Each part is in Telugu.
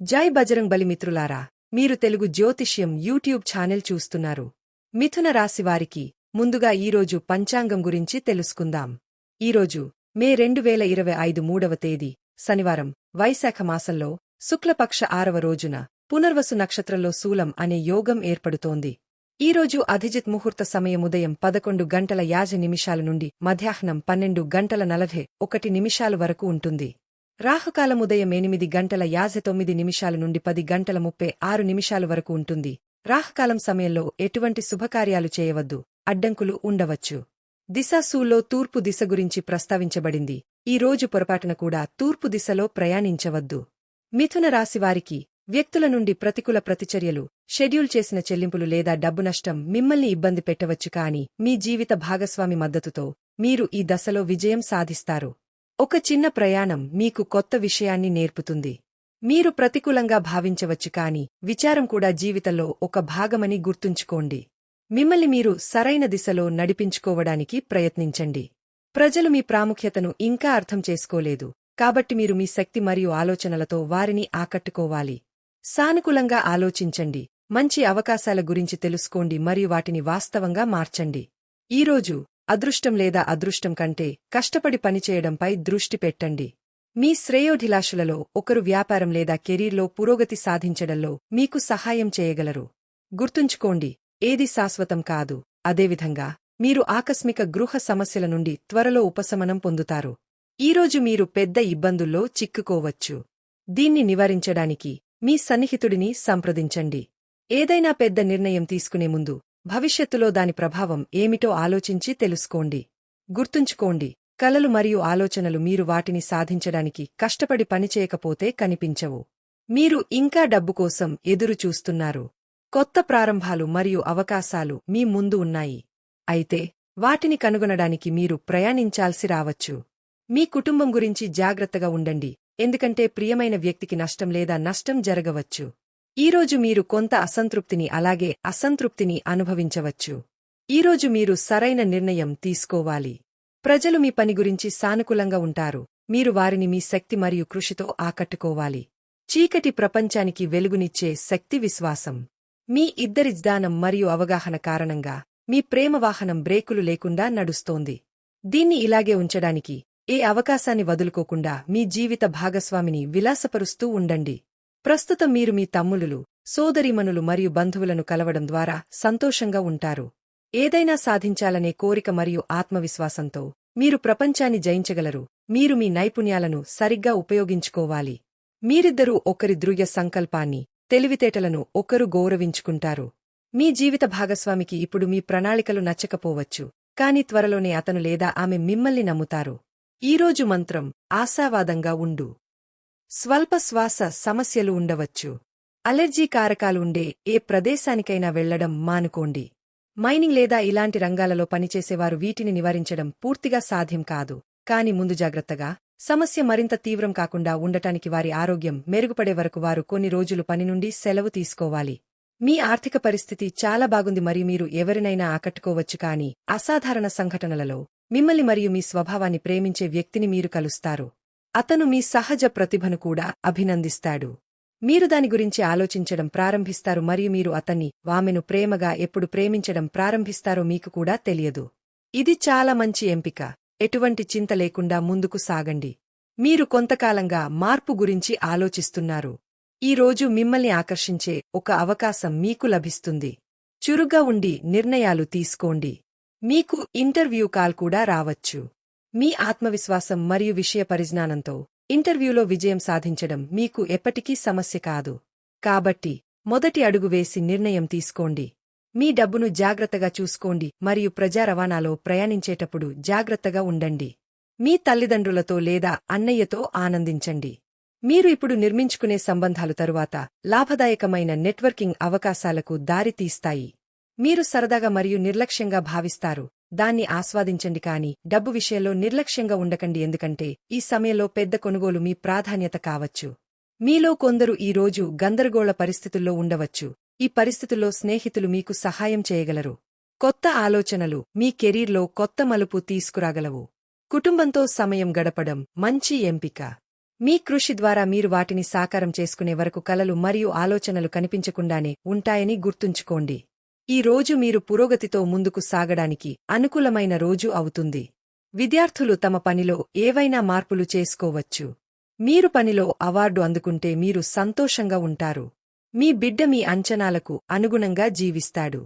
జై బజరంగ్ బలి మిత్రులారా మీరు తెలుగు జ్యోతిష్యం యూట్యూబ్ ఛానల్ చూస్తున్నారు. మిథున రాశివారికి ముందుగా ఈరోజు పంచాంగం గురించి తెలుసుకుందాం. ఈరోజు మే రెండు వేల ఇరవై ఐదు మూడవ తేదీ శనివారం వైశాఖ మాసంలో శుక్లపక్ష ఆరవ రోజున పునర్వసు నక్షత్రంలో శూలం అనే యోగం ఏర్పడుతోంది. ఈరోజు అధిజిత్ ముహూర్త సమయం ఉదయం పదకొండు గంటల యాజ నిమిషాల నుండి మధ్యాహ్నం పన్నెండు గంటల నలభై ఒకటి నిమిషాల వరకు ఉంటుంది. రాహుకాలం ఉదయం ఎనిమిది గంటల యాజ తొమ్మిది నిమిషాల నుండి పది గంటల ముప్పై ఆరు నిమిషాల వరకు ఉంటుంది. రాహుకాలం సమయంలో ఎటువంటి శుభకార్యాలు చేయవద్దు. అడ్డంకులు ఉండవచ్చు. దిశాసూలో తూర్పు దిశ గురించి ప్రస్తావించబడింది. ఈ రోజు పొరపాటున కూడా తూర్పు దిశలో ప్రయాణించవద్దు. మిథున రాశివారికి వ్యక్తుల నుండి ప్రతికూల ప్రతిచర్యలు షెడ్యూల్ చేసిన చెల్లింపులు లేదా డబ్బు నష్టం మిమ్మల్ని ఇబ్బంది పెట్టవచ్చు కాని మీ జీవిత భాగస్వామి మద్దతుతో మీరు ఈ దశలో విజయం సాధిస్తారు. ఒక చిన్న ప్రయాణం మీకు కొత్త విషయాన్ని నేర్పుతుంది. మీరు ప్రతికూలంగా భావించవచ్చు కాని విచారం కూడా జీవితంలో ఒక భాగమని గుర్తుంచుకోండి. మిమ్మల్ని మీరు సరైన దిశలో నడిపించుకోవడానికి ప్రయత్నించండి. ప్రజలు మీ ప్రాముఖ్యతను ఇంకా అర్థం చేసుకోలేదు. కాబట్టి మీరు మీ శక్తి మరియు ఆలోచనలతో వారిని ఆకట్టుకోవాలి. సానుకూలంగా ఆలోచించండి. మంచి అవకాశాల గురించి తెలుసుకోండి మరియు వాటిని వాస్తవంగా మార్చండి. ఈరోజు అదృష్టం లేదా అదృష్టం కంటే కష్టపడి పనిచేయడంపై దృష్టి పెట్టండి. మీ శ్రేయోభిలాషులలో ఒకరు వ్యాపారం లేదా కెరీర్లో పురోగతి సాధించడంలో మీకు సహాయం చేయగలరు. గుర్తుంచుకోండి ఏది శాశ్వతం కాదు. అదేవిధంగా మీరు ఆకస్మిక గృహ సమస్యల నుండి త్వరలో ఉపశమనం పొందుతారు. ఈరోజు మీరు పెద్ద ఇబ్బందుల్లో చిక్కుకోవచ్చు. దీన్ని నివారించడానికి మీ సన్నిహితుడిని సంప్రదించండి. ఏదైనా పెద్ద నిర్ణయం తీసుకునే ముందు భవిష్యత్తులో దాని ప్రభావం ఏమిటో ఆలోచించి తెలుసుకోండి. గుర్తుంచుకోండి కలలు మరియు ఆలోచనలు మీరు వాటిని సాధించడానికి కష్టపడి పనిచేయకపోతే కనిపించవు. మీరు ఇంకా డబ్బు కోసం ఎదురు చూస్తున్నారు కొత్త ప్రారంభాలు మరియు అవకాశాలు మీ ముందు ఉన్నాయి. అయితే వాటిని కనుగొనడానికి మీరు ప్రయాణించాల్సి రావచ్చు. మీ కుటుంబం గురించి జాగ్రత్తగా ఉండండి ఎందుకంటే ప్రియమైన వ్యక్తికి నష్టం లేదా నష్టం జరగవచ్చు. ఈరోజు మీరు కొంత అసంతృప్తిని అలాగే అసంతృప్తిని అనుభవించవచ్చు. ఈరోజు మీరు సరైన నిర్ణయం తీసుకోవాలి. ప్రజలు మీ పని గురించి సానుకూలంగా ఉంటారు. మీరు వారిని మీ శక్తి మరియు కృషితో ఆకట్టుకోవాలి. చీకటి ప్రపంచానికి వెలుగునిచ్చే శక్తి విశ్వాసం. మీ ఇద్దరి జ్ఞానం మరియు అవగాహన కారణంగా మీ ప్రేమ వాహనం బ్రేకులు లేకుండా నడుస్తోంది. దీన్ని ఇలాగే ఉంచడానికి ఏ అవకాశాన్ని వదులుకోకుండా మీ జీవిత భాగస్వామిని విలాసపరుస్తూ ఉండండి. ప్రస్తుతం మీరు మీ తమ్ములు సోదరిమనులు మరియు బంధువులను కలవడం ద్వారా సంతోషంగా ఉంటారు. ఏదైనా సాధించాలనే కోరిక మరియు ఆత్మవిశ్వాసంతో మీరు ప్రపంచాన్ని జయించగలరు. మీరు మీ నైపుణ్యాలను సరిగ్గా ఉపయోగించుకోవాలి. మీరిద్దరూ ఒకరి దృఢ సంకల్పాన్ని తెలివితేటలను ఒకరు గౌరవించుకుంటారు. మీ జీవిత భాగస్వామికి ఇప్పుడు మీ ప్రణాళికలు నచ్చకపోవచ్చు కాని త్వరలోనే అతను లేదా ఆమె మిమ్మల్ని నమ్ముతారు. ఈరోజు మంత్రం ఆశావాదంగా ఉండు. స్వల్ప శ్వాస సమస్యలు ఉండవచ్చు. అలెర్జీ కారకాలు ఉండే ఏ ప్రదేశానికైనా వెళ్ళడం మానుకోండి. మైనింగ్ లేదా ఇలాంటి రంగాలలో పనిచేసేవారు వీటిని నివారించడం పూర్తిగా సాధ్యం కాదు. కాని ముందు జాగ్రత్తగా సమస్య మరింత తీవ్రం కాకుండా ఉండటానికి వారి ఆరోగ్యం మెరుగుపడే వరకు వారు కొన్ని రోజులు పని నుండి సెలవు తీసుకోవాలి. మీ ఆర్థిక పరిస్థితి చాలా బాగుంది మరియు మీరు ఎవరినైనా ఆకట్టుకోవచ్చు కాని అసాధారణ సంఘటనలలో మిమ్మల్ని మరియు మీ స్వభావాన్ని ప్రేమించే వ్యక్తిని మీరు కలుస్తారు. అతను మీ సహజ ప్రతిభను కూడా అభినందిస్తాడు. మీరు దాని గురించి ఆలోచించడం ప్రారంభిస్తారు మరియు మీరు అతన్ని వామెను ప్రేమగా ఎప్పుడు ప్రేమించడం ప్రారంభిస్తారో మీకు కూడా తెలియదు. ఇది చాలా మంచి ఎంపిక. ఎటువంటి చింత లేకుండా ముందుకు సాగండి. మీరు కొంతకాలంగా మార్పు గురించి ఆలోచిస్తున్నారు. ఈ రోజు మిమ్మల్ని ఆకర్షించే ఒక అవకాశం మీకు లభిస్తుంది. చురుగ్గా ఉండి నిర్ణయాలు తీసుకోండి. మీకు ఇంటర్వ్యూ కాల్ కూడా రావచ్చు. మీ ఆత్మవిశ్వాసం మరియు విషయ పరిజ్ఞానంతో ఇంటర్వ్యూలో విజయం సాధించడం మీకు ఎప్పటికీ సమస్య కాదు. కాబట్టి మొదటి అడుగు వేసి నిర్ణయం తీసుకోండి. మీ డబ్బును జాగ్రత్తగా చూసుకోండి మరియు ప్రజా రవాణాలో ప్రయాణించేటప్పుడు జాగ్రత్తగా ఉండండి. మీ తల్లిదండ్రులతో లేదా అన్నయ్యతో ఆనందించండి. మీరు ఇప్పుడు నిర్మించుకునే సంబంధాలు తరువాత లాభదాయకమైన నెట్వర్కింగ్ అవకాశాలకు దారితీస్తాయి. మీరు సరదాగా మరియు నిర్లక్ష్యంగా భావిస్తారు. దాన్ని ఆస్వాదించండి కాని డబ్బు విషయంలో నిర్లక్ష్యంగా ఉండకండి ఎందుకంటే ఈ సమయంలో పెద్ద కొనుగోలు మీ ప్రాధాన్యత కావచ్చు. మీలో కొందరు ఈ రోజు గందరగోళ పరిస్థితుల్లో ఉండవచ్చు. ఈ పరిస్థితుల్లో స్నేహితులు మీకు సహాయం చేయగలరు. కొత్త ఆలోచనలు మీ కెరీర్లో కొత్త మలుపు తీసుకురాగలవు. కుటుంబంతో సమయం గడపడం మంచి ఎంపిక. మీ కృషి ద్వారా మీరు వాటిని సాకారం చేసుకునే వరకు కలలు మరియు ఆలోచనలు కనిపించకుండానే ఉంటాయని గుర్తుంచుకోండి. ఈ రోజు మీరు పురోగతితో ముందుకు సాగడానికి అనుకూలమైన రోజు అవుతుంది. విద్యార్థులు తమ పనిలో ఏవైనా మార్పులు చేసుకోవచ్చు. మీరు పనిలో అవార్డు అందుకుంటే మీరు సంతోషంగా ఉంటారు. మీ బిడ్డ మీ అంచనాలకు అనుగుణంగా జీవిస్తాడు.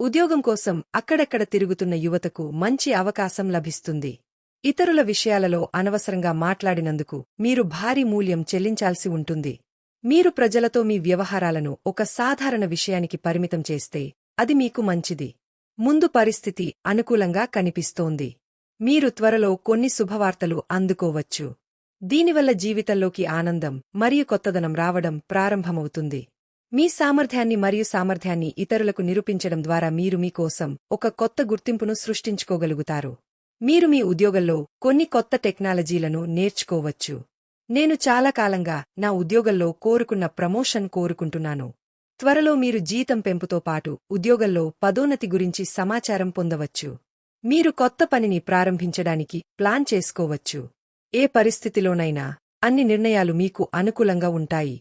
ఉద్యోగం కోసం అక్కడక్కడ తిరుగుతున్న యువతకు మంచి అవకాశం లభిస్తుంది. ఇతరుల విషయాలలో అనవసరంగా మాట్లాడినందుకు మీరు భారీ మూల్యం చెల్లించాల్సి ఉంటుంది. మీరు ప్రజలతో మీ వ్యవహారాలను ఒక సాధారణ విషయానికి పరిమితం చేస్తే అది మీకు మంచిది. ముందు పరిస్థితి అనుకూలంగా కనిపిస్తోంది. మీరు త్వరలో కొన్ని శుభవార్తలు అందుకోవచ్చు. దీనివల్ల జీవితంలోకి ఆనందం మరియు కొత్తదనం రావడం ప్రారంభమవుతుంది. మీ సామర్థ్యాన్ని మరియు సామర్థ్యాన్ని ఇతరులకు నిరూపించడం ద్వారా మీరు మీకోసం ఒక కొత్త గుర్తింపును సృష్టించుకోగలుగుతారు. మీరు మీ ఉద్యోగంలో కొన్ని కొత్త టెక్నాలజీలను నేర్చుకోవచ్చు. నేను చాలా కాలంగా నా ఉద్యోగంలో కోరుకున్న ప్రమోషన్ కోరుకుంటున్నాను. త్వరలో మీరు జీతం పెంపుతో పాటు ఉద్యోగంలో పదోన్నతి గురించి సమాచారం పొందవచ్చు. మీరు కొత్త పనిని ప్రారంభించడానికి ప్లాన్ చేసుకోవచ్చు. ఏ పరిస్థితిలోనైనా అన్ని నిర్ణయాలు మీకు అనుకూలంగా ఉంటాయి.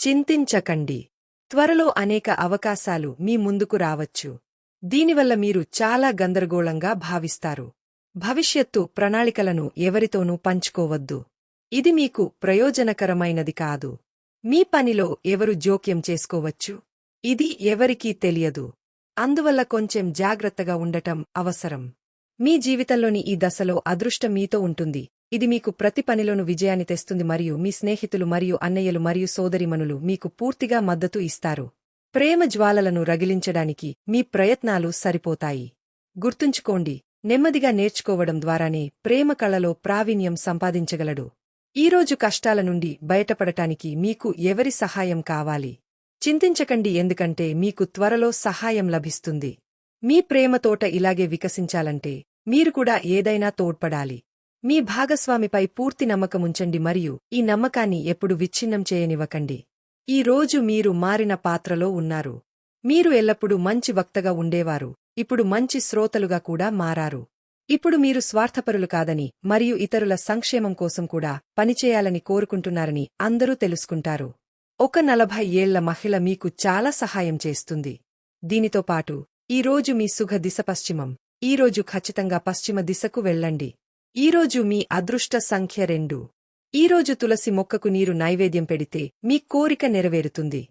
చింతించకండి. త్వరలో అనేక అవకాశాలు మీ ముందుకు రావచ్చు. దీనివల్ల మీరు చాలా గందరగోళంగా భావిస్తారు. భవిష్యత్తు ప్రణాళికలను ఎవరితోనూ పంచుకోవద్దు. ఇది మీకు ప్రయోజనకరమైనది కాదు. మీ పనిలో ఎవరు జోక్యం చేసుకోవచ్చు? ఇది ఎవరికీ తెలియదు. అందువల్ల కొంచెం జాగ్రత్తగా ఉండటం అవసరం. మీ జీవితంలోని ఈ దశలో అదృష్టం మీతో ఉంటుంది. ఇది మీకు ప్రతి పనిలోనూ విజయాన్ని తెస్తుంది మరియు మీ స్నేహితులు మరియు అన్నయ్యలు మరియు సోదరిమనులు మీకు పూర్తిగా మద్దతు ఇస్తారు. ప్రేమ జ్వాలలను రగిలించడానికి మీ ప్రయత్నాలు సరిపోతాయి. గుర్తుంచుకోండి నెమ్మదిగా నేర్చుకోవడం ద్వారానే ప్రేమ కళలో ప్రావీణ్యం సంపాదించగలడు. ఈరోజు కష్టాల నుండి బయటపడటానికి మీకు ఎవరి సహాయం కావాలి? చింతించకండి ఎందుకంటే మీకు త్వరలో సహాయం లభిస్తుంది. మీ ప్రేమ తోట ఇలాగే వికసించాలంటే మీరు కూడా ఏదైనా తోడ్పడాలి. మీ భాగస్వామిపై పూర్తి నమ్మకముంచండి మరియు ఈ నమ్మకాన్ని ఎప్పుడు విచ్ఛిన్నం చేయనివ్వకండి. ఈ రోజు మీరు మారిన పాత్రలో ఉన్నారు. మీరు ఎల్లప్పుడూ మంచి వక్తగా ఉండేవారు. ఇప్పుడు మంచి శ్రోతలుగా కూడా మారారు. ఇప్పుడు మీరు స్వార్థపరులు కాదని మరియు ఇతరుల సంక్షేమం కోసం కూడా పనిచేయాలని కోరుకుంటున్నారని అందరూ తెలుసుకుంటారు. ఒక నలభై ఏళ్ళ మహిళ మీకు చాలా సహాయం చేస్తుంది. దీనితో పాటు ఈరోజు మీ సుఖ దిశ పశ్చిమం. ఈరోజు ఖచ్చితంగా పశ్చిమ దిశకు వెళ్ళండి. ఈరోజు మీ అదృష్ట సంఖ్య రెండు. ఈరోజు తులసి మొక్కకు నీరు నైవేద్యం పెడితే మీ కోరిక నెరవేరుతుంది.